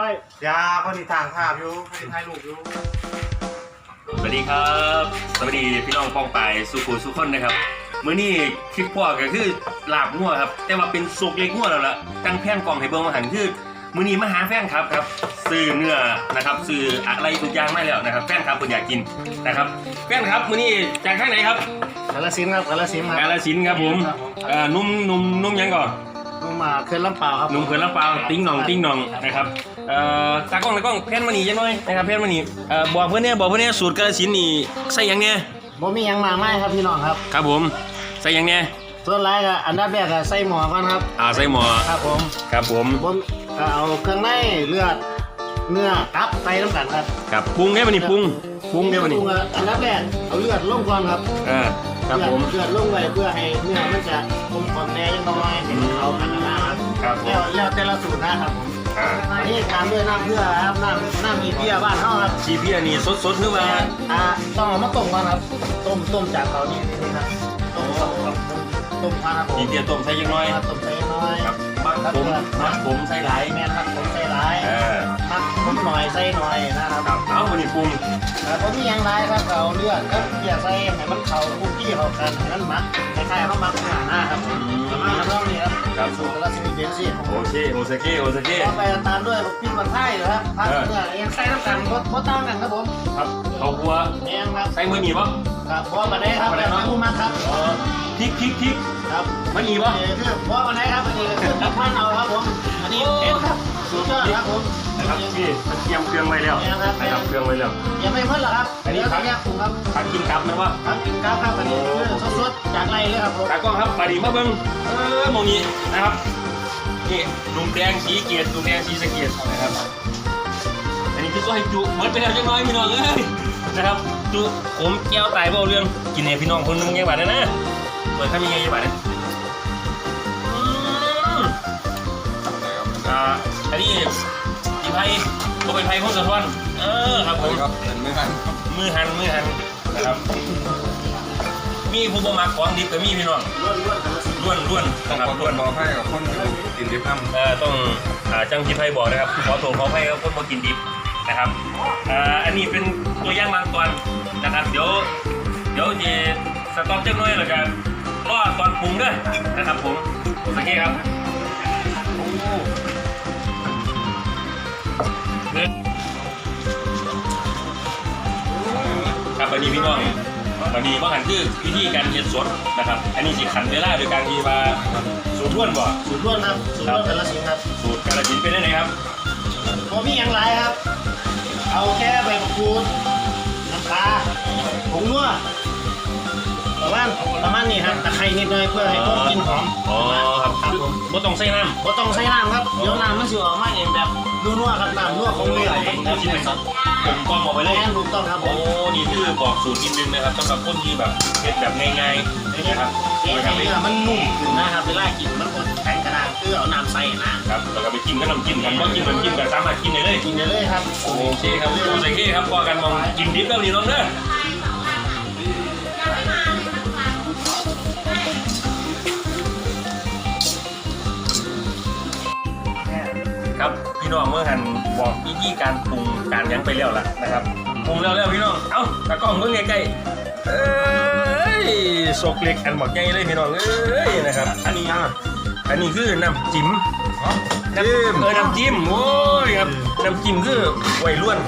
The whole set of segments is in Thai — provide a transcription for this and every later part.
ช่ยาคนที่ทางภาพอยู่คนที่ถ่ายรูปอยู่สวัสดีครับ สวัสดีพี่น้องป้องไปายสุขุมสุขคนนะครับมื้อนี้คลิปพ่อก็คือลาบงัวครับ แต่ว่าเป็นสุกเล็กงัวแล้วล่ะตั้งแผ่นกล่องให้เบิ่งมาหันคือมื้อนี้มาหาแฟนครับครับซื้อเนื้อนะครับซื้ออะไรทุกอย่างมาแล้วนะครับ แฟนครับคนอยากกินนะครับ แฟนครับมื้อนี้จากทางไหนครับกาลสินธุ์ครับกาลสินธุ์คการับฬสินธุ์ครับผมเอ่อนุ่มนุ่มนุ่มยังก่อนนุ่มมาเขื่อนลำเปล่าวครับหนุ่มเขื่อนลำปางติ้งหนองติ้งหนองนะครับ เอ่อตากล้องตากล้องแพนมานี่จังหน่อยนะครับแพนมานี่เอ่อบอกเพื่อนเนี่ยบอกเพื่อนเนี่ยสูตรกาฬสินธุ์นี่ใส่หยังเนี่ยบ่มีหยังมากมายครับพี่น้องครับ ครับผมใส่หยังเนี่ยส่วนแรกอะอันดับแรกอะใส่หมอก่อนครับอ่าใส่หมอครับผมครับผมผมก็เอาเครื่องในเลือดเนื้อตับใส่น้ำกันครับครับปรุงได้มานี่ปรุงปรุงได้มานี่ปรุงอะอันดับแรกเอาเลือดลงก่อนครับอ่าครับผม เลือดลงไว้เพื่อให้เนื้อมันจะกลมกล่อมแน่ยังน้อยให้มันเข้ากันนะครับครับผแล้วมแล้วแต่ละสูตรนะครับผม อ่าอันนี้ตามด้วยน้ำเพื่อครับน้ำน้ำมีเพียบ้านเฮาครับชีเพียนี่สดๆหรือว่าอ่าต้องเอามาต้มก่อนครับ ต้มต้มจากเตานี้นี่ครับต้มต้มครับต้มต้มครับผมชีเพียต้มใส่ยังน้อยครับต้มใส่น้อยครับมักผมมักผมใส่หลายแม่นครับผมใส่หลายเออมักผมหน่อยใส่หน่อยนะครับครับเอามานี่ปรุงแต่ผมมีหยังไรครับเอาเลือดก็เกี่ยใส่ให้มันเข้าคุกกี้เข้ากันให้มันหมักคล้ายๆเขาหมักหน้าหน้าครับผมประมาณนั้นนี่ ครับครับสูตรกระสิบเจ็ดสิบโอเคโอซาเกะโอซาเกะต่อไปตามด้วยพริกมันไทยเหรอครับผัดเนื้อเองใส่น้ำกันบดบดตั้งกันครับผมครับเอาหัวเองครับใส่มือหนีบปะครับบดมาได้ครับแล้วน้องผู้มาครับอ๋อพริกพริกพริกครับมันหนีบปะนี่คือบดมาได้ครับอันนี้คือพริกมันเอาครับผมอันนี้เผ็ดครับสุดยอดครับผม ครับนี่มันเตรียมเครื่องไว้แล้วนะครับเครื่องไว้แล้วยังไม่เพิ่นหรอครับอันนี้เดี๋ยวครัจะบแยกปรุงครับผักกินกลับนะวะครับกินครับครับอันนี้คือสดๆจากไรเลยครับผมตากล้องครับปาดีมาเบิ้งเออหมองนี้นะครับนี่ลุงแดงสีเกียรติลุงแดงสีสะเกียรตินะครับอันนี้คือซอยจุเหมือนไปแล้วจังน้อยพี่น้องเอ้ยนะครับจุผมแก้วตายเบาเรื่องกินเนี่ยพี่น้องคนนึงยังบาดนะนะเปิดข้ามยังไงยังบาดนะอืมอ่าอันนี้อี ไพ่ก็เป็นไพ่พงศธรเออครับผมครับเป็นไม่ทันมือหันมือหันนะครับ มีผู้ประมาของดิบกับมีพี่น้องล้วนล้วนๆครับล้วนล้วนนะครับคนล้วนบอกให้กับคนที่กินดิบน้ำเอ่อต้องอ่าจังที่ไพ่บอกนะครับขอโทษขอให้คนมากินดิบนะครับอ่าอันนี้เป็นตัวอย่างบางตอนนะครับ เดี๋ยวเดี๋ยวจะสต็อปจังน้อยแล้วกันรอตอนปรุงด้วยนะครับผมโอเคครับ วันนี้พี่น้องวันนี้ว่าหันคือวิธีการเย็ดสดนะครับ อันนี้สิขันเวลาโดยการที่ว่าสูตรล้วนบ่สูตรล้วนครับสูตรล้วนแต่ละสิ่งครับสูตรกาลสินธุ์เป็นได้ไงครับผมมีอย่างไรครับ เอาแค่ใบมะกรูดน้ำปลาผงนัวประมาณประมาณนี้ครับตะไคร้นิดหน่อยเพื่อให้ต้มกลินหอมอ๋อครับครับผมบ่ต้องใส่น้บ่ต้องใส่น้ำครับเดี๋ยวน้ำมันสิออกมาเองแบบนัวๆครับน้ำนัวของเรือำเอาชิ้นไหนครับ ผมกล้องออกไปเลยแม่นถูกต้องครับผโอ้มนี่คือบอกสูตรนิดนึงนะครับสำหรับคนที่แบบเฮ็ดแบบง่ายๆนะครับเอ๊ะแล้วก็ให้ไปเนื้อมันนุ่มขึ้นนะครับเวลากินมันก็แข็งกระด้างคือเอาน้ำใส่นะครับแล้วก็ไปกินก็น้ำจิ้มกันก็กินน้ำจิ้มกันสามารถกินได้เลย กินได้เลยครับ โอเคครับโอเคครับพอกันมองกินดิบแล้วนี่น้องเด้อครับพี่น้องเมื่อหันบอกวิธีการปรุง การหยังไปแล้วล่ะนะครับปรุงแล้วแล้วพี่น้อง เอ้าตากล้องเมื่อใกล้ๆเอ้ยสกเล็กอันหมดใหญ่เลยพี่น้องเอ้ยนะครับ อันนี้ยังอะอันนี้คือน้ำจิ้มน้ำเออน้ำจิ้มโอ้ยครับน้ำจิ้มคือไว้ล้วน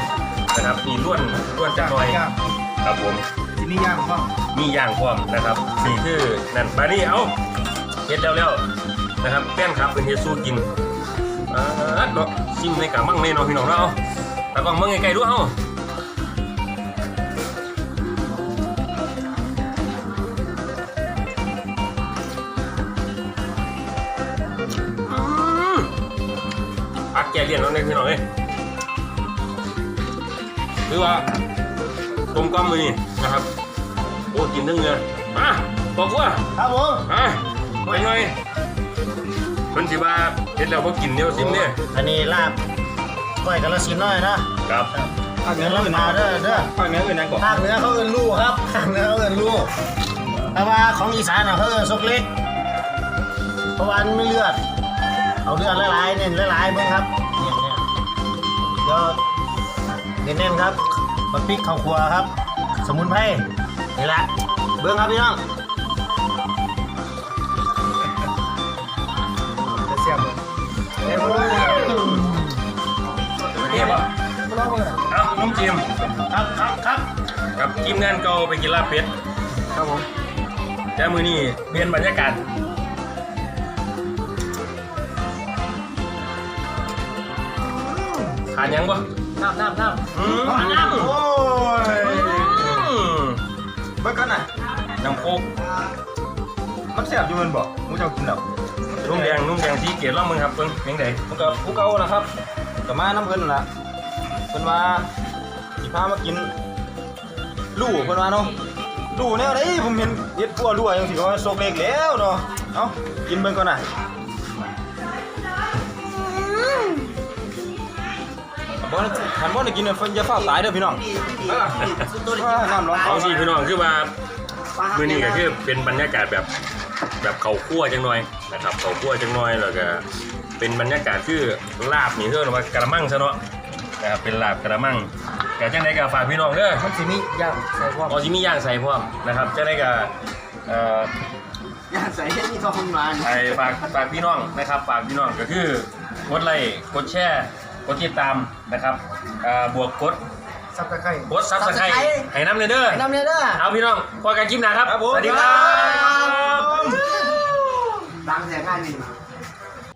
นะครับนี่ล้วนล้วนจะหน่อยครับผมที่นี่ย่างก็มีย่างความนะครับนี่คือนั่นมานี่เอาเฮ็ดแล้วแล้วนะครับแป้นครับเป็นเฮ็ดสู้กินอ่าเนาะซิมในกะมั่งในเนาะพี่น้องเนาะเอา ตากล้องมั่งไกลๆด้วยเฮาอืมอักแกเลียนเนาะเนี่ยพี่น้องเอ้ยคือว่าต้มกล้อมมือนี่นะครับโอ้กินทั้งเงินมาบอกว่าครับผมอะไปหน่อยมันสิว่าเห็นแล้วพอกินเนี่ยซิมเนี่ยอันนี้ลาบ ก้อยกระสินธุ์น้อยนะครับภาคเหนืเนื้ออเขาลำเอื่นพาเด้อเด้อภาคเหนืออื่นนั่งก่อนภาคเหนือเขาเอิ้นลูกครับภาคเหนือเขาเอิ้นลูกแต่ว่าของอีสานน่ะเขาเอิ้นซกเล็กเพราะว่ามันไม่เลือด เอาเลือดหลายๆเน้นหลายๆเบิ่งครับเนี่ยเนี่ยเน้นๆครับบักพริกข้าวครัวครับ สมุนไพรนี่แหละเบื้องครับพี่น้องจะเสียบเลย เอ้ยเรียบอะเอ้าน้องจิมครับครับครับกับทีมงานเก่าไปกินลาบเป็ดครับผมแต่มือนี่เปลี่ยนบรรยากาศขาดยังปะน้ำน้ำน้ำอืมโอ้ยอืมเบิกกันน่ะน้ำโคกมันเสียบอยู่มันบอกมูเจ้ากินแล้วนุ่มแดงนุ่มแดงสีเกียรติล่องมึงครับเพิ่งยังไงมันก็ผู้เก่าล่ะครับ ก็มาน้ำเพิ่นล่ะเพิ่นว่าสิพามากินลู่เพิ่นว่าเนาะลู่แนวไหนผมเห็นเฮ็ดพัวลู่จังซี่ก็ว่าโซกเล็กแล้วเนาะเอ้ากินเบิ่งก่อนน่ะบ่ทันบ่ได้กินเนี่ยเพิ่นจะฟ้าวตายเด้อพี่น้องน้ำร้อนเอาสิพี่น้องคือว่ามือนี้ก็คือเป็นบรรยากาศแบบแบบเขาคั่วจังหน่อยนะครับเขาคั่วจังหน่อยแล้วก็ เป็นบรรยากาศคือลาบนี่เท่ากับว่ากระมังซะเนาะนะครับเป็นลาบกระมังแต่จังไดก็ฝากพี่น้องเด้อมันสิมีย่างใส่พวกออซิมีย่างใส่พร้อมนะครับจังไดก็เอ่อย่างใส่ให้มีทองมาไอ้ฝากฝากพี่น้องนะครับฝากพี่น้องก็คือกดไลค์กดแชร์กดติดตามนะครับเอ่อบวกกดซับตะไคร้กดซับสไครต์ให้น้ำเลยเด้อน้ำเนี่ยเด้อเอาพี่น้องพอกันคลิปหน้าครับครับผมสวัสดีครับดังแสงง่ายนี่